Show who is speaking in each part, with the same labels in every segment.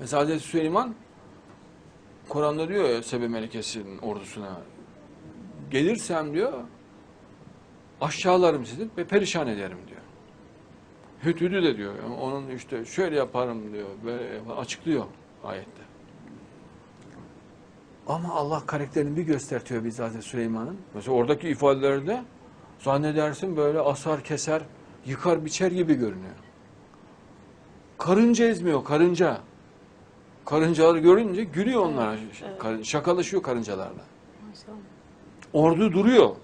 Speaker 1: Mesela Hazreti Süleyman Kur'an'da diyor ya Sebe Melekesi'nin ordusuna gelirsem diyor aşağılarım sizi ve perişan ederim diyor. Hütüdü de diyor. yani onun işte şöyle yaparım diyor. Böyle açıklıyor ayette. Ama Allah karakterini bir göstertiyor bize Hazreti Süleyman'ın. Mesela oradaki ifadelerde zannedersin böyle asar keser, yıkar biçer gibi görünüyor. Karınca ezmiyor, karınca. Karıncaları görünce gülüyor onlara.
Speaker 2: evet.
Speaker 1: Kar- Şakalaşıyor karıncalarla.
Speaker 2: Maşallah.
Speaker 1: Ordu duruyor.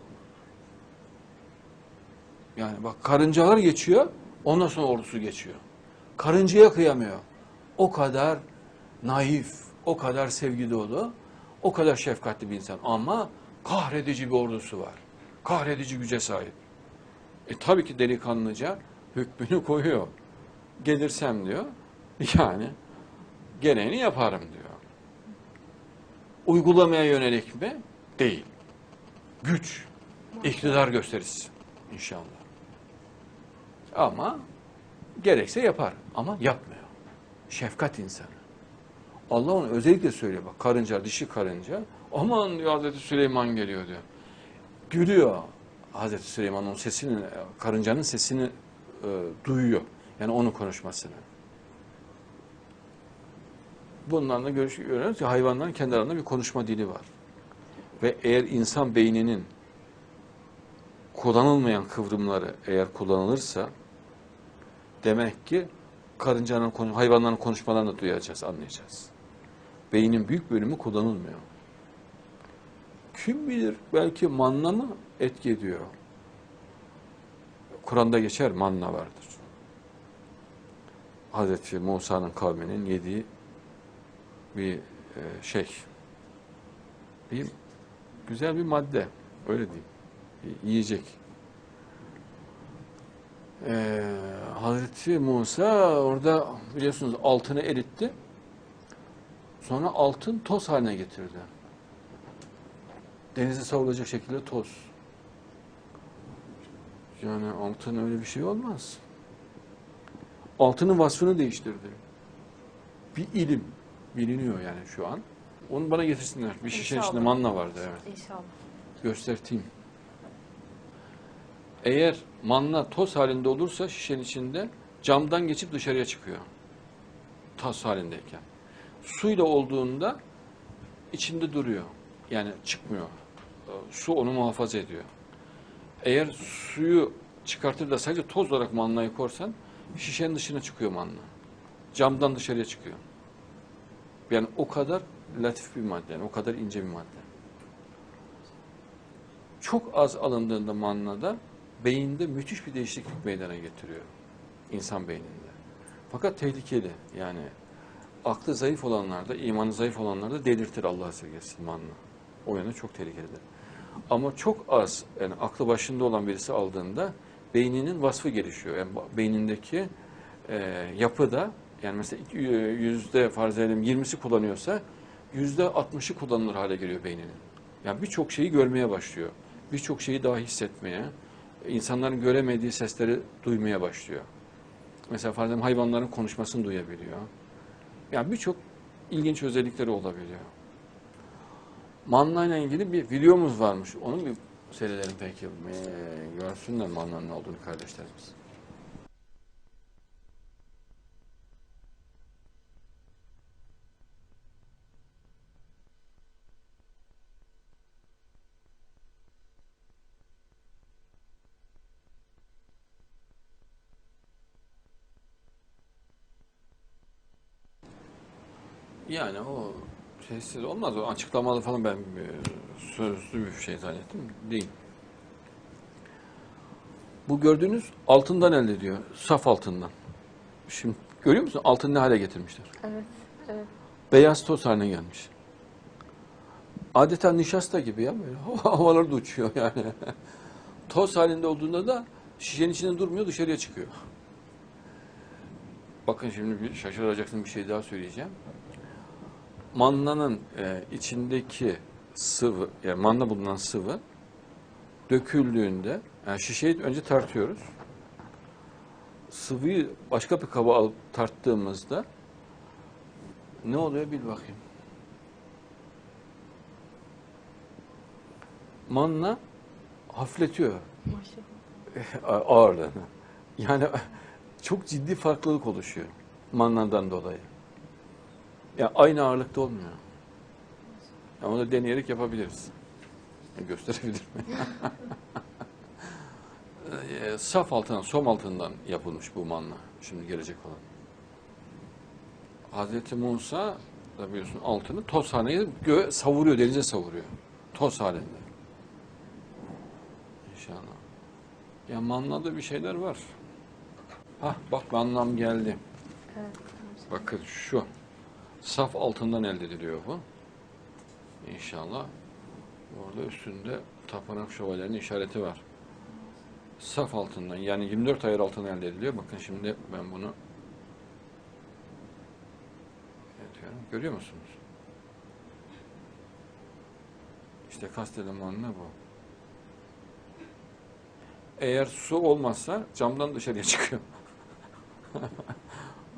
Speaker 1: Yani bak karıncalar geçiyor, ondan sonra ordusu geçiyor. Karıncaya kıyamıyor. O kadar naif, o kadar sevgi dolu, o kadar şefkatli bir insan. Ama kahredici bir ordusu var. Kahredici güce sahip. E tabii ki delikanlıca hükmünü koyuyor. Gelirsem diyor, yani gereğini yaparım diyor. Uygulamaya yönelik mi? Değil. Güç, iktidar gösterisi inşallah. Ama gerekse yapar ama yapmıyor. Şefkat insanı. Allah onu özellikle söylüyor bak karınca, dişi karınca. Aman diyor Hazreti Süleyman geliyor diyor. Gülüyor Hazreti Süleyman onun sesini, karıncanın sesini e, duyuyor. Yani onun konuşmasını. Bundan da görüş- görüyoruz ki hayvanların kendi aralarında bir konuşma dili var. Ve eğer insan beyninin kullanılmayan kıvrımları eğer kullanılırsa demek ki karıncanın, hayvanların konuşmalarını duyacağız, anlayacağız. Beynin büyük bölümü kullanılmıyor. Kim bilir belki manna mı etki ediyor? Kur'an'da geçer manna vardır. Hazreti Musa'nın kavminin yediği bir e, şey. Bir güzel bir madde. Öyle diyeyim. Bir yiyecek. Ee, Hazreti Musa orada biliyorsunuz altını eritti. Sonra altın toz haline getirdi. Denize savrulacak şekilde toz. Yani altın öyle bir şey olmaz. Altının vasfını değiştirdi. Bir ilim biliniyor yani şu an. Onu bana getirsinler. Bir şişe
Speaker 2: İnşallah.
Speaker 1: içinde manna vardı evet.
Speaker 2: İnşallah.
Speaker 1: Gösterteyim. Eğer manna toz halinde olursa şişenin içinde camdan geçip dışarıya çıkıyor. Toz halindeyken. Suyla olduğunda içinde duruyor. Yani çıkmıyor. Su onu muhafaza ediyor. Eğer suyu çıkartır da sadece toz olarak mannayı korsan şişenin dışına çıkıyor manna. Camdan dışarıya çıkıyor. Yani o kadar latif bir madde, yani o kadar ince bir madde çok az alındığında mannada beyinde müthiş bir değişiklik meydana getiriyor insan beyninde. Fakat tehlikeli yani aklı zayıf olanlarda, imanı zayıf olanlarda delirtir Allah sevgisi manna. O yönde çok tehlikelidir. Ama çok az yani aklı başında olan birisi aldığında beyninin vasfı gelişiyor. Yani beynindeki e, yapı da yani mesela yüzde farz edelim 20'si kullanıyorsa yüzde 60'ı kullanılır hale geliyor beyninin. Yani birçok şeyi görmeye başlıyor. Birçok şeyi daha hissetmeye, insanların göremediği sesleri duymaya başlıyor. Mesela farz edelim hayvanların konuşmasını duyabiliyor. Yani birçok ilginç özellikleri olabiliyor. Manna ile ilgili bir videomuz varmış. Onun bir seyredelim peki. Ee, görsünler mannanın ne olduğunu kardeşlerimiz. Yani o sessiz olmaz. O açıklamalı falan ben e, sözlü bir şey zannettim. Değil. Bu gördüğünüz altından elde ediyor. Saf altından. Şimdi görüyor musun? Altın ne hale getirmişler?
Speaker 2: Evet. Evet.
Speaker 1: Beyaz toz haline gelmiş. Adeta nişasta gibi ya böyle havalarda uçuyor yani. toz halinde olduğunda da şişenin içinde durmuyor dışarıya çıkıyor. Bakın şimdi bir şaşıracaksın bir şey daha söyleyeceğim. Mannanın e, içindeki sıvı, yani manna bulunan sıvı döküldüğünde, yani şişeyi önce tartıyoruz. Sıvıyı başka bir kaba alıp tarttığımızda Ne oluyor bil bakayım. Manna hafifletiyor
Speaker 2: Maşallah.
Speaker 1: ağırlığını. Yani çok ciddi farklılık oluşuyor mannadan dolayı. Ya aynı ağırlıkta olmuyor. Ya onu deneyerek yapabiliriz. Gösterebilirim. Eee, Saf altından, som altından yapılmış bu manna. Şimdi gelecek olan. Hazreti Musa da biliyorsun altını toz haline göğe savuruyor, denize savuruyor. Toz halinde. İnşallah. Ya mannada bir şeyler var. Hah bak mannam geldi.
Speaker 2: Evet.
Speaker 1: Bakın şu. Saf altından elde ediliyor bu. İnşallah. Orada üstünde tapınak şövalyenin işareti var. Saf altından yani 24 ayar altından elde ediliyor. Bakın şimdi ben bunu. Görüyor musunuz? İşte kastedilen manna bu. Eğer su olmazsa camdan dışarıya çıkıyor.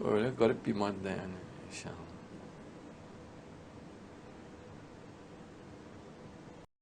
Speaker 1: Öyle garip bir madde yani inşallah.